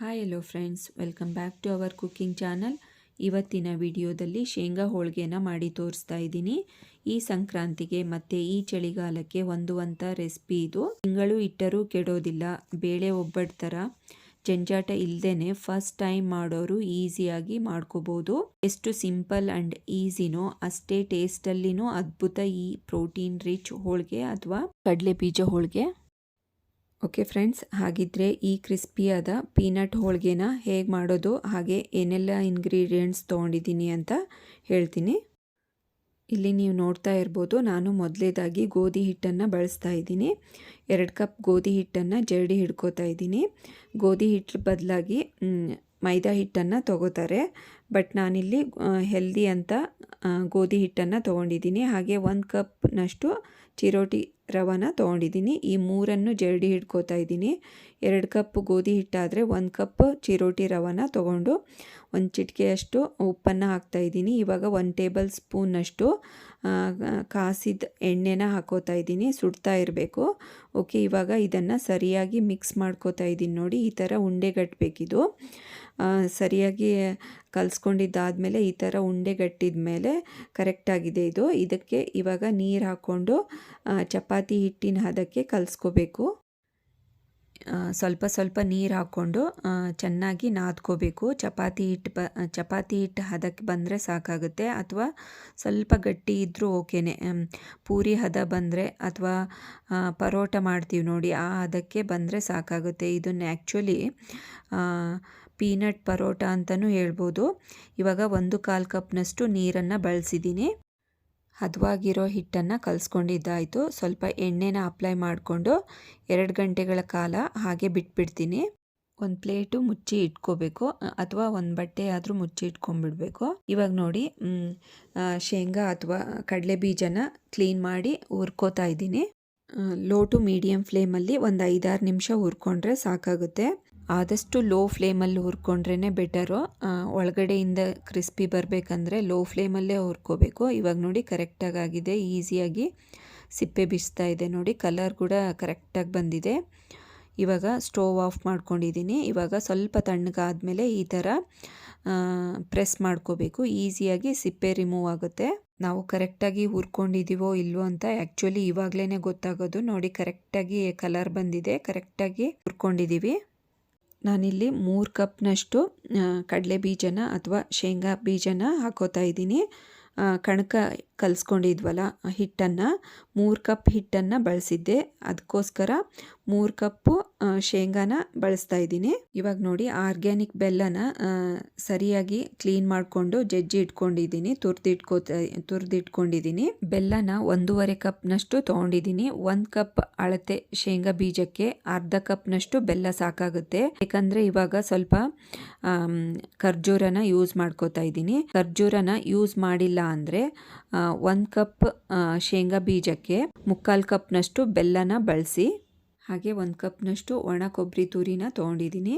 Hi hello friends welcome back to our cooking channel ಇವತ್ತಿನ ವಿಡಿಯೋದಲ್ಲಿ ಶೇಂಗಾ ಹೋಳಿಗೆನ ಮಾಡಿ ತೋರಿಸ್ತಾ ಇದ್ದೀನಿ. ಈ ಸಂಕ್ರಾಂತಿಗೆ ಮತ್ತು ಈ ಚಳಿಗಾಲಕ್ಕೆ ಹೊಂದುವಂಥ ರೆಸಿಪಿ ಇದು. ತಿಂಗಳು ಇಟ್ಟರೂ ಕೆಡೋದಿಲ್ಲ, ಬೇಳೆ ಒಬ್ಬಟ್ಟು ಥರ ಜಂಜಾಟ ಇಲ್ಲದೇ ಫಸ್ಟ್ ಟೈಮ್ ಮಾಡೋರು ಈಸಿಯಾಗಿ ಮಾಡ್ಕೋಬೋದು. ಎಷ್ಟು ಸಿಂಪಲ್ ಆ್ಯಂಡ್ ಈಸಿನೋ ಅಷ್ಟೇ ಟೇಸ್ಟಲ್ಲಿನೂ ಅದ್ಭುತ ಈ ಪ್ರೋಟೀನ್ ರಿಚ್ ಹೋಳಿಗೆ ಅಥವಾ ಕಡಲೆ ಬೀಜ ಹೋಳಿಗೆ. ಓಕೆ ಫ್ರೆಂಡ್ಸ್ ಹಾಗಿದ್ರೆ ಈ ಕ್ರಿಸ್ಪಿಯಾದ ಪೀನಟ್ ಹೋಳಿಗೆನ ಹೇಗೆ ಮಾಡೋದು? ಹಾಗೆ ಏನೆಲ್ಲ ಇಂಗ್ರೀಡಿಯೆಂಟ್ಸ್ ತೊಗೊಂಡಿದ್ದೀನಿ ಅಂತ ಹೇಳ್ತೀನಿ. ಇಲ್ಲಿ ನೀವು ನೋಡ್ತಾ ಇರ್ಬೋದು, ನಾನು ಮೊದಲೇದಾಗಿ ಗೋಧಿ ಹಿಟ್ಟನ್ನು ಬಳಸ್ತಾ ಇದ್ದೀನಿ. ಎರಡು ಕಪ್ ಗೋಧಿ ಹಿಟ್ಟನ್ನು ಜರಡಿ ಹಿಡ್ಕೋತಾ ಇದ್ದೀನಿ. ಗೋಧಿ ಹಿಟ್ಟು ಬದಲಾಗಿ ಮೈದಾ ಹಿಟ್ಟನ್ನು ತೊಗೋತಾರೆ. ಬಟ್ ನಾನಿಲ್ಲಿ ಹೆಲ್ದಿ ಅಂತ ಗೋಧಿ ಹಿಟ್ಟನ್ನು ತೊಗೊಂಡಿದ್ದೀನಿ. ಹಾಗೆ ಒಂದು ಕಪ್ನಷ್ಟು ಚಿರೋಟಿ ರವಾನ ತೊಗೊಂಡಿದ್ದೀನಿ. ಈ ಮೂರನ್ನು ಜರಡಿ ಹಿಡ್ಕೋತಾ ಇದ್ದೀನಿ. ಎರಡು ಕಪ್ ಗೋಧಿ ಹಿಟ್ಟಾದರೆ ಒಂದು ಕಪ್ ಚಿರೋಟಿ ರವನ ತೊಗೊಂಡು ಒಂದು ಚಿಟಿಕೆಯಷ್ಟು ಉಪ್ಪನ್ನು ಹಾಕ್ತಾ ಇದ್ದೀನಿ. ಇವಾಗ ಒಂದು ಟೇಬಲ್ ಸ್ಪೂನಷ್ಟು ಕಾಸಿದ ಎಣ್ಣೆನ ಹಾಕೋತಾ ಇದ್ದೀನಿ. ಸುಡ್ತಾ ಇರಬೇಕು. ಓಕೆ ಇವಾಗ ಇದನ್ನು ಸರಿಯಾಗಿ ಮಿಕ್ಸ್ ಮಾಡ್ಕೋತಾ ಇದ್ದೀನಿ ನೋಡಿ. ಈ ಥರ ಉಂಡೆಗಟ್ಟಬೇಕಿದು ಸರಿಯಾಗಿ ಕಲಿಸ್ಕೊಂಡಿದ್ದಾದಮೇಲೆ ಈ ಥರ ಉಂಡೆಗಟ್ಟಿದ ಮೇಲೆ ಕರೆಕ್ಟಾಗಿದೆ ಇದು. ಇದಕ್ಕೆ ಇವಾಗ ನೀರು ಹಾಕ್ಕೊಂಡು ಆ, ಚಪಾತಿ ಹಿಟ್ಟಿನ ಹದಕ್ಕೆ ಕಲಸ್ಕೋಬೇಕು. ಸ್ವಲ್ಪ ಸ್ವಲ್ಪ ನೀರು ಹಾಕ್ಕೊಂಡು ಚೆನ್ನಾಗಿ ನಾದ್ಕೋಬೇಕು. ಚಪಾತಿ ಹಿಟ್ಟು ಬ, ಚಪಾತಿ ಹಿಟ್ಟು ಹದಕ್ಕೆ ಬಂದರೆ ಸಾಕಾಗುತ್ತೆ. ಅಥವಾ ಸ್ವಲ್ಪ ಗಟ್ಟಿ ಇದ್ದರೂ ಓಕೆನೆ. ಪೂರಿ ಹದ ಬಂದರೆ ಅಥವಾ ಪರೋಟ ಮಾಡ್ತೀವಿ ನೋಡಿ, ಆ ಹದಕ್ಕೆ ಬಂದರೆ ಸಾಕಾಗುತ್ತೆ. ಇದನ್ನು ಆ್ಯಕ್ಚುಲಿ ಪೀನಟ್ ಪರೋಟ ಅಂತಲೂ ಹೇಳ್ಬೋದು. ಇವಾಗ ಒಂದು ಕಾಲು ಕಪ್ನಷ್ಟು ನೀರನ್ನು ಬಳಸಿದ್ದೀನಿ. ಹದವಾಗಿರೋ ಹಿಟ್ಟನ್ನು ಕಲಿಸ್ಕೊಂಡಿದ್ದಾಯಿತು. ಸ್ವಲ್ಪ ಎಣ್ಣೆನ ಅಪ್ಲೈ ಮಾಡಿಕೊಂಡು ಎರಡು ಗಂಟೆಗಳ ಕಾಲ ಹಾಗೆ ಬಿಟ್ಬಿಡ್ತೀನಿ. ಒಂದು ಪ್ಲೇಟು ಮುಚ್ಚಿ ಇಟ್ಕೋಬೇಕು. ಅಥವಾ ಒಂದು ಬಟ್ಟೆ ಆದರೂ ಮುಚ್ಚಿ ಇಟ್ಕೊಂಡ್ಬಿಡ್ಬೇಕು. ಇವಾಗ ನೋಡಿ ಶೇಂಗಾ ಅಥವಾ ಕಡಲೆ ಬೀಜನ ಕ್ಲೀನ್ ಮಾಡಿ ಹುರ್ಕೋತಾ ಇದ್ದೀನಿ. ಲೋ ಟು ಮೀಡಿಯಮ್ ಫ್ಲೇಮಲ್ಲಿ ಒಂದು ಐದಾರು ನಿಮಿಷ ಹುರ್ಕೊಂಡ್ರೆ ಸಾಕಾಗುತ್ತೆ. ಆದಷ್ಟು ಲೋ ಫ್ಲೇಮಲ್ಲಿ ಹುರ್ಕೊಂಡ್ರೇ ಬೆಟರು ಒಳಗಡೆಯಿಂದ ಕ್ರಿಸ್ಪಿ ಬರಬೇಕಂದ್ರೆ ಲೋ ಫ್ಲೇಮಲ್ಲೇ ಹುರ್ಕೋಬೇಕು. ಇವಾಗ ನೋಡಿ ಕರೆಕ್ಟಾಗಿ ಆಗಿದೆ ಈಸಿಯಾಗಿ ಸಿಪ್ಪೆ ಬಿಸ್ತಾ ಇದೆ ನೋಡಿ ಕಲರ್ ಕೂಡ ಕರೆಕ್ಟಾಗಿ ಬಂದಿದೆ. ಇವಾಗ ಸ್ಟೋವ್ ಆಫ್ ಮಾಡ್ಕೊಂಡಿದ್ದೀನಿ ಇವಾಗ ಸ್ವಲ್ಪ ತಣ್ಣಗಾದಮೇಲೆ ಈ ಥರ ಪ್ರೆಸ್ ಮಾಡ್ಕೋಬೇಕು. ಈಸಿಯಾಗಿ ಸಿಪ್ಪೆ ರಿಮೂವ್ ಆಗುತ್ತೆ. ನಾವು ಕರೆಕ್ಟಾಗಿ ಹುರ್ಕೊಂಡಿದ್ದೀವೋ ಇಲ್ವೋ ಅಂತ ಆ್ಯಕ್ಚುಲಿ ಇವಾಗಲೇ ಗೊತ್ತಾಗೋದು. ನೋಡಿ ಕರೆಕ್ಟಾಗಿ ಕಲರ್ ಬಂದಿದೆ. ಕರೆಕ್ಟಾಗಿ ಹುರ್ಕೊಂಡಿದ್ದೀವಿ ನಾನಿಲ್ಲಿ ಮೂರು ಕಪ್ನಷ್ಟು ಕಡಲೆ ಬೀಜನ ಅಥವಾ ಶೇಂಗಾ ಬೀಜನ ಹಾಕೋತಾ ಇದ್ದೀನಿ. ಕಣಕ ಕಲಿಸ್ಕೊಂಡಿದ್ವಲ್ಲ ಹಿಟ್ಟನ್ನು, ಮೂರು ಕಪ್ ಹಿಟ್ಟನ್ನು ಬಳಸಿದ್ದೆ. ಅದಕ್ಕೋಸ್ಕರ ಮೂರು ಕಪ್ಪು ಶೇಂಗಾನ ಬಳಸ್ತಾ ಇದ್ದೀನಿ. ಇವಾಗ ನೋಡಿ ಆರ್ಗ್ಯಾನಿಕ್ ಬೆಲ್ಲನ ಸರಿಯಾಗಿ ಕ್ಲೀನ್ ಮಾಡಿಕೊಂಡು ಜಜ್ಜಿ ಇಟ್ಕೊಂಡಿದ್ದೀನಿ, ತುರ್ದಿಟ್ಕೋ, ತುರ್ದಿಟ್ಕೊಂಡಿದ್ದೀನಿ. ಬೆಲ್ಲನ ಒಂದೂವರೆ ಕಪ್ನಷ್ಟು ತೊಗೊಂಡಿದ್ದೀನಿ. ಒಂದು ಕಪ್ ಅಳತೆ ಶೇಂಗಾ ಬೀಜಕ್ಕೆ, ಅರ್ಧ ಕಪ್ನಷ್ಟು ಬೆಲ್ಲ ಸಾಕಾಗುತ್ತೆ. ಯಾಕಂದರೆ ಇವಾಗ ಸ್ವಲ್ಪ ಖರ್ಜೂರನ ಯೂಸ್ ಮಾಡ್ಕೋತಾ ಇದ್ದೀನಿ. ಖರ್ಜೂರನ ಯೂಸ್ ಮಾಡಿಲ್ಲ ಅಂದರೆ ಒಂದು ಕಪ್ ಶೇಂಗಾ ಬೀಜಕ್ಕೆ ಮುಕ್ಕಾಲು ಕಪ್ನಷ್ಟು ಬೆಲ್ಲನ ಬಳಸಿ, ಹಾಗೆ ಒಂದು ಕಪ್ನಷ್ಟು ಒಣ ಕೊಬ್ಬರಿ ತುರಿನ ತೊಗೊಂಡಿದ್ದೀನಿ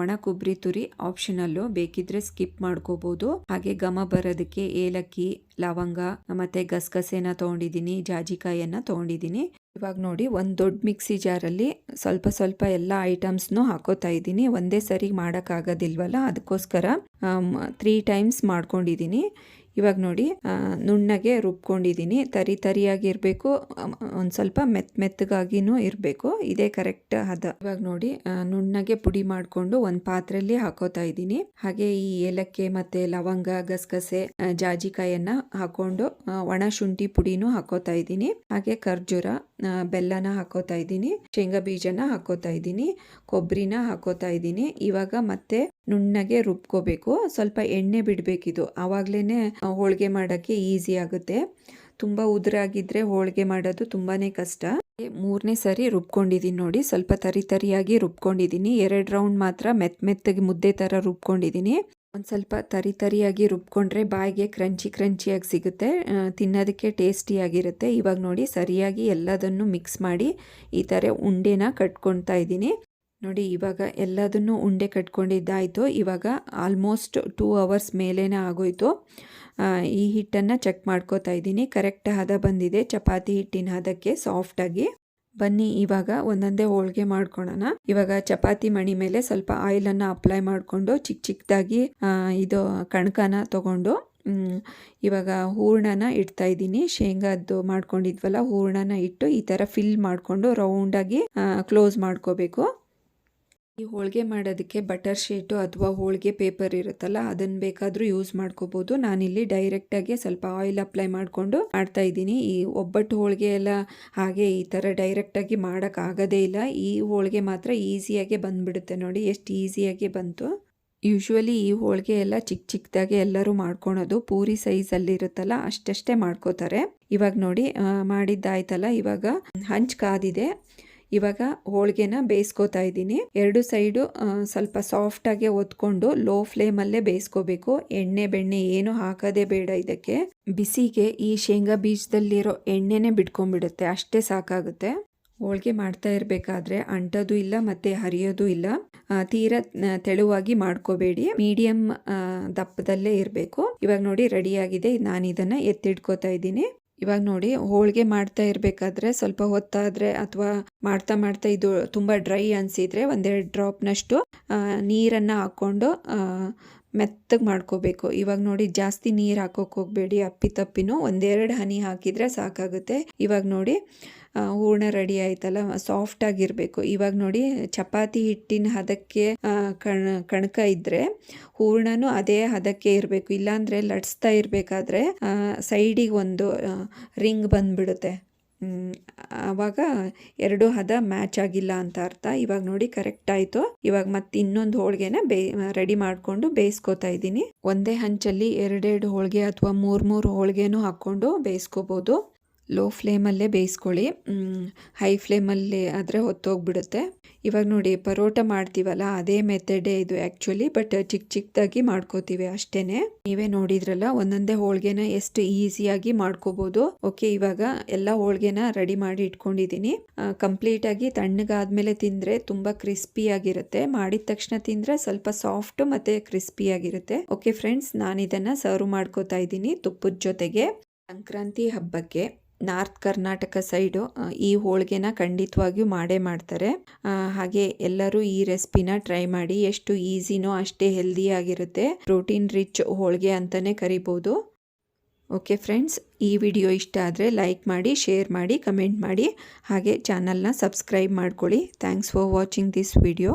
ಒಣ ಕೊಬ್ಬರಿ ತುರಿ ಆಪ್ಷನಲ್ಲು ಬೇಕಿದ್ರೆ ಸ್ಕಿಪ್ ಮಾಡ್ಕೋಬೋದು. ಹಾಗೆ ಘಮ ಬರೋದಕ್ಕೆ ಏಲಕ್ಕಿ, ಲವಂಗ, ಮತ್ತೆ ಗಸಗಸೆನ ತೊಗೊಂಡಿದ್ದೀನಿ ಜಾಜಿಕಾಯಿಯನ್ನ ತೊಗೊಂಡಿದ್ದೀನಿ ಇವಾಗ ನೋಡಿ ಒಂದು ದೊಡ್ಡ ಮಿಕ್ಸಿ ಜಾರಲ್ಲಿ ಸ್ವಲ್ಪ ಸ್ವಲ್ಪ ಎಲ್ಲ ಐಟಮ್ಸ್ನು ಹಾಕೋತಾ ಇದ್ದೀನಿ. ಒಂದೇ ಸರಿ ಮಾಡೋಕ್ಕಾಗೋದಿಲ್ವಲ್ಲ ಅದಕ್ಕೋಸ್ಕರ ತ್ರೀ ಟೈಮ್ಸ್ ಮಾಡ್ಕೊಂಡಿದ್ದೀನಿ ಇವಾಗ ನೋಡಿ ನುಣ್ಣಗೆ ರುಬ್ಕೊಂಡಿದ್ದೀನಿ. ತರಿ ತರಿಯಾಗಿರಬೇಕು ಒಂದು ಸ್ವಲ್ಪ ಮೆತ್, ಮೆತ್ತಗಾಗಿನೂ ಇರಬೇಕು. ಇದೇ ಕರೆಕ್ಟ್ ಹದ. ಇವಾಗ ನೋಡಿ ನುಣ್ಣಗೆ ಪುಡಿ ಮಾಡಿಕೊಂಡು ಒಂದು ಪಾತ್ರೆಯಲ್ಲಿ ಹಾಕೋತಾ ಇದ್ದೀನಿ. ಹಾಗೆ ಈ ಏಲಕ್ಕಿ ಮತ್ತೆ ಲವಂಗ, ಗಸಗಸೆ ಜಾಜಿಕಾಯನ್ನ ಹಾಕೊಂಡು ಒಣ ಶುಂಠಿ ಪುಡಿನೂ ಹಾಕೋತಾ ಇದ್ದೀನಿ. ಹಾಗೆ ಖರ್ಜೂರ ಬೆಲ್ಲನ ಹಾಕೋತಾ ಇದ್ದೀನಿ. ಶೇಂಗಾ ಬೀಜನ ಹಾಕೋತಾ ಇದ್ದೀನಿ. ಕೊಬ್ಬರಿನ ಹಾಕೋತಾ ಇದ್ದೀನಿ. ಇವಾಗ ಮತ್ತೆ ನುಣ್ಣಗೆ ರುಬ್ಕೋಬೇಕು. ಸ್ವಲ್ಪ ಎಣ್ಣೆ ಬಿಡಬೇಕಿದು. ಆವಾಗಲೇ ಹೋಳಿಗೆ ಮಾಡೋಕ್ಕೆ ಈಸಿ ಆಗುತ್ತೆ. ತುಂಬ ಉದುರಾಗಿದ್ದರೆ ಹೋಳಿಗೆ ಮಾಡೋದು ತುಂಬಾ ಕಷ್ಟ. ಮೂರನೇ ಸರಿ ರುಬ್ಕೊಂಡಿದ್ದೀನಿ ನೋಡಿ. ಸ್ವಲ್ಪ ತರಿ ತರಿಯಾಗಿ ರುಬ್ಕೊಂಡಿದ್ದೀನಿ ಎರಡು ರೌಂಡ್ ಮಾತ್ರ ಮೆತ್ತ ಮೆತ್ತಗೆ ಮುದ್ದೆ ಥರ ರುಬ್ಕೊಂಡಿದ್ದೀನಿ ಒಂದು ಸ್ವಲ್ಪ ತರಿ ತರಿಯಾಗಿ ರುಬ್ಕೊಂಡ್ರೆ ಬಾಯಿಗೆ ಕ್ರಂಚಿ ಕ್ರಂಚಿಯಾಗಿ ಸಿಗುತ್ತೆ. ತಿನ್ನೋದಕ್ಕೆ ಟೇಸ್ಟಿಯಾಗಿರುತ್ತೆ. ಇವಾಗ ನೋಡಿ ಸರಿಯಾಗಿ ಎಲ್ಲದನ್ನು ಮಿಕ್ಸ್ ಮಾಡಿ ಈ ಥರ ಉಂಡೆನ ಕಟ್ಕೊಳ್ತಾ ಇದ್ದೀನಿ ನೋಡಿ, ಇವಾಗ ಎಲ್ಲದನ್ನು ಉಂಡೆ ಕಟ್ಕೊಂಡಿದ್ದಾಯಿತು. ಇವಾಗ ಆಲ್ಮೋಸ್ಟ್ ಟೂ ಅವರ್ಸ್ ಮೇಲೇ ಆಗೋಯ್ತು. ಈ ಹಿಟ್ಟನ್ನು ಚೆಕ್ ಮಾಡ್ಕೋತಾ ಇದ್ದೀನಿ. ಕರೆಕ್ಟ್ ಹದ ಬಂದಿದೆ. ಚಪಾತಿ ಹಿಟ್ಟಿನ ಹದಕ್ಕೆ ಸಾಫ್ಟಾಗಿ ಬನ್ನಿ, ಇವಾಗ ಒಂದೊಂದೇ ಹೋಳಿಗೆ ಮಾಡ್ಕೊಳ್ಳೋಣ ಇವಾಗ ಚಪಾತಿ ಮಣಿ ಮೇಲೆ ಸ್ವಲ್ಪ ಆಯಿಲನ್ನು ಅಪ್ಲೈ ಮಾಡಿಕೊಂಡು ಚಿಕ್ಕ ಚಿಕ್ಕದಾಗಿ ಇದು ಕಣಕನ ತಗೊಂಡು ಇವಾಗ ಹೂರ್ಣನ ಇಡ್ತಾ ಇದ್ದೀನಿ. ಶೇಂಗಾದ್ದು ಮಾಡ್ಕೊಂಡಿದ್ವಲ್ಲ, ಹೂರ್ಣನ ಇಟ್ಟು ಈ ಥರ ಫಿಲ್ ಮಾಡಿಕೊಂಡು ರೌಂಡಾಗಿ ಕ್ಲೋಸ್ ಮಾಡ್ಕೋಬೇಕು. ಈ ಹೋಳಿಗೆ ಮಾಡೋದಕ್ಕೆ ಬಟರ್ ಶೀಟು ಅಥವಾ ಹೋಳಿಗೆ ಪೇಪರ್ ಇರುತ್ತಲ್ಲ, ಅದನ್ನು ಬೇಕಾದರೂ ಯೂಸ್ ಮಾಡ್ಕೋಬೋದು. ನಾನಿಲ್ಲಿ ಡೈರೆಕ್ಟಾಗಿ ಸ್ವಲ್ಪ ಆಯಿಲ್ ಅಪ್ಲೈ ಮಾಡಿಕೊಂಡು ಮಾಡ್ತಾ ಇದ್ದೀನಿ. ಈ ಒಬ್ಬಟ್ಟು ಹೋಳಿಗೆ ಎಲ್ಲ ಹಾಗೆ ಈ ಥರ ಡೈರೆಕ್ಟಾಗಿ ಮಾಡೋಕ್ಕಾಗೋದೇ ಇಲ್ಲ. ಈ ಹೋಳಿಗೆ ಮಾತ್ರ ಈಸಿಯಾಗೆ ಬಂದುಬಿಡುತ್ತೆ ನೋಡಿ, ಎಷ್ಟು ಈಸಿಯಾಗಿ ಬಂತು. ಯೂಶ್ವಲಿ ಈ ಹೋಳಿಗೆ ಎಲ್ಲ ಚಿಕ್ಕ ಚಿಕ್ಕದಾಗೆ ಎಲ್ಲರೂ ಮಾಡ್ಕೊಳೋದು, ಪೂರಿ ಸೈಜಲ್ಲಿ ಇರುತ್ತಲ್ಲ, ಅಷ್ಟಷ್ಟೇ ಮಾಡ್ಕೋತಾರೆ. ಇವಾಗ ನೋಡಿ ಮಾಡಿದ್ದಾಯ್ತಲ್ಲ, ಇವಾಗ ಹಂಚ್ ಕಾದಿದೆ. ಇವಾಗ ಹೋಳಿಗೆನ ಬೇಯಿಸ್ಕೋತಾ ಇದ್ದೀನಿ. ಎರಡು ಸೈಡು ಸ್ವಲ್ಪ ಸಾಫ್ಟಾಗೆ ಒತ್ಕೊಂಡು ಲೋ ಫ್ಲೇಮಲ್ಲೇ ಬೇಯಿಸ್ಕೋಬೇಕು. ಎಣ್ಣೆ, ಬೆಣ್ಣೆ ಏನು ಹಾಕೋದೇ ಬೇಡ ಇದಕ್ಕೆ. ಬಿಸಿಗೆ ಈ ಶೇಂಗಾ ಬೀಜದಲ್ಲಿರೋ ಎಣ್ಣೆನೇ ಬಿಟ್ಕೊಂಡ್ಬಿಡುತ್ತೆ. ಅಷ್ಟೇ ಸಾಕಾಗುತ್ತೆ. ಹೋಳಿಗೆ ಮಾಡ್ತಾ ಇರಬೇಕಾದ್ರೆ ಅಂಟೋದು ಇಲ್ಲ ಮತ್ತೆ ಹರಿಯೋದು ಇಲ್ಲ. ತೀರ ತೀರಾ ತೆಳುವಾಗಿ ಮಾಡ್ಕೋಬೇಡಿ. ಮೀಡಿಯಂ ದಪ್ಪದಲ್ಲೇ ಇರಬೇಕು. ಇವಾಗ ನೋಡಿ ರೆಡಿಯಾಗಿದೆ ನಾನು ಇದನ್ನು ಎತ್ತಿಡ್ಕೋತಾ ಇದ್ದೀನಿ. ಇವಾಗ ನೋಡಿ, ಹೋಳಿಗೆ ಮಾಡ್ತಾ ಇರಬೇಕಾದ್ರೆ ಸ್ವಲ್ಪ ಹೊತ್ತಾದರೆ ಅಥವಾ ಮಾಡ್ತಾ ಮಾಡ್ತಾ ಇದು ತುಂಬ ಡ್ರೈ ಅನಿಸಿದರೆ ಒಂದೆರಡು ಡ್ರಾಪ್ನಷ್ಟು ನೀರನ್ನು ಹಾಕ್ಕೊಂಡು ಮೆತ್ತಗೆ ಮಾಡ್ಕೋಬೇಕು. ಇವಾಗ ನೋಡಿ ಜಾಸ್ತಿ ನೀರು ಹಾಕೋಕೆ ಹೋಗಬೇಡಿ. ಅಪ್ಪಿ ತಪ್ಪಿನೂ ಒಂದೆರಡು ಹನಿ ಹಾಕಿದರೆ ಸಾಕಾಗುತ್ತೆ. ಇವಾಗ ನೋಡಿ ಹೂರ್ಣ ರೆಡಿ ಆಯ್ತಲ್ಲ ಸಾಫ್ಟ್ ಆಗಿರಬೇಕು. ಇವಾಗ ನೋಡಿ ಚಪಾತಿ ಹಿಟ್ಟಿನ ಹದಕ್ಕೆ ಕಣ, ಕಣಕ ಇದ್ದರೆ ಹೂರ್ಣನೂ ಅದೇ ಹದಕ್ಕೆ ಇರಬೇಕು. ಇಲ್ಲಾಂದರೆ ಲಟ್ಸ್ತಾ ಇರಬೇಕಾದ್ರೆ ಸೈಡಿಗೆ ಒಂದು ರಿಂಗ್ ಬಂದ್ಬಿಡುತ್ತೆ. ಆವಾಗ ಎರಡು ಹದ ಮ್ಯಾಚ್ ಆಗಿಲ್ಲ ಅಂತ ಅರ್ಥ. ಇವಾಗ ನೋಡಿ ಕರೆಕ್ಟ್ ಆಯಿತು. ಇವಾಗ ಮತ್ತೆ ಇನ್ನೊಂದು ಹೋಳಿಗೆನ ಬೇ ರೆಡಿ ಮಾಡಿಕೊಂಡು ಬೇಯಿಸ್ಕೋತಾ ಇದ್ದೀನಿ. ಒಂದೇ ಹಂಚಲ್ಲಿ ಎರಡೆರಡು ಹೋಳಿಗೆ ಅಥವಾ ಮೂರು ಮೂರು ಹೋಳಿಗೆನೂ ಹಾಕ್ಕೊಂಡು ಬೇಯಿಸ್ಕೋಬೋದು. ಲೋ ಫ್ಲೇಮಲ್ಲೇ ಬೇಯಿಸ್ಕೊಳ್ಳಿ. ಹೈ ಫ್ಲೇಮಲ್ಲಿ ಆದರೆ ಹೊತ್ತೋಗ್ಬಿಡುತ್ತೆ. ಇವಾಗ ನೋಡಿ, ಪರೋಟ ಮಾಡ್ತೀವಲ್ಲ, ಅದೇ ಮೆಥಡೇ ಇದು ಆ್ಯಕ್ಚುಲಿ ಬಟ್ ಚಿಕ್ಕ ಚಿಕ್ಕದಾಗಿ ಮಾಡ್ಕೋತೀವಿ ಅಷ್ಟೇ ನೀವೇ ನೋಡಿದ್ರಲ್ಲ, ಒಂದೊಂದೇ ಹೋಳಿಗೆನ ಎಷ್ಟು ಈಸಿಯಾಗಿ ಮಾಡ್ಕೋಬೋದು. ಓಕೆ ಇವಾಗ ಎಲ್ಲ ಹೋಳಿಗೆನ ರೆಡಿ ಮಾಡಿ ಇಟ್ಕೊಂಡಿದ್ದೀನಿ ಕಂಪ್ಲೀಟಾಗಿ ತಣ್ಣಗಾದ್ಮೇಲೆ ತಿಂದರೆ ತುಂಬ ಕ್ರಿಸ್ಪಿಯಾಗಿರುತ್ತೆ ಮಾಡಿದ ತಕ್ಷಣ ತಿಂದರೆ ಸ್ವಲ್ಪ ಸಾಫ್ಟ್ ಮತ್ತು ಕ್ರಿಸ್ಪಿಯಾಗಿರುತ್ತೆ ಓಕೆ ಫ್ರೆಂಡ್ಸ್ ನಾನು ಇದನ್ನು ಸರ್ವ್ ಮಾಡ್ಕೋತಾ ಇದ್ದೀನಿ ತುಪ್ಪದ ಜೊತೆಗೆ. ಸಂಕ್ರಾಂತಿ ಹಬ್ಬಕ್ಕೆ. ನಾರ್ತ್ ಕರ್ನಾಟಕ ಸೈಡು ಈ ಹೋಳಿಗೆನ ಖಂಡಿತವಾಗಿಯೂ ಮಾಡೇ ಮಾಡ್ತಾರೆ. ಹಾಗೆ ಎಲ್ಲರೂ ಈ ರೆಸಿಪಿನ ಟ್ರೈ ಮಾಡಿ, ಎಷ್ಟು ಈಸಿನೋ ಅಷ್ಟೇ ಹೆಲ್ದಿಯಾಗಿರುತ್ತೆ ಪ್ರೋಟೀನ್ ರಿಚ್ ಹೋಳಿಗೆ ಅಂತಲೇ ಕರಿಬೋದು. ಓಕೆ ಫ್ರೆಂಡ್ಸ್, ಈ ವಿಡಿಯೋ ಇಷ್ಟ ಆದರೆ ಲೈಕ್ ಮಾಡಿ, ಶೇರ್ ಮಾಡಿ, ಕಮೆಂಟ್ ಮಾಡಿ, ಹಾಗೆ ಚಾನಲ್ನ ಸಬ್ಸ್ಕ್ರೈಬ್ ಮಾಡ್ಕೊಳ್ಳಿ. Thanks for watching this video.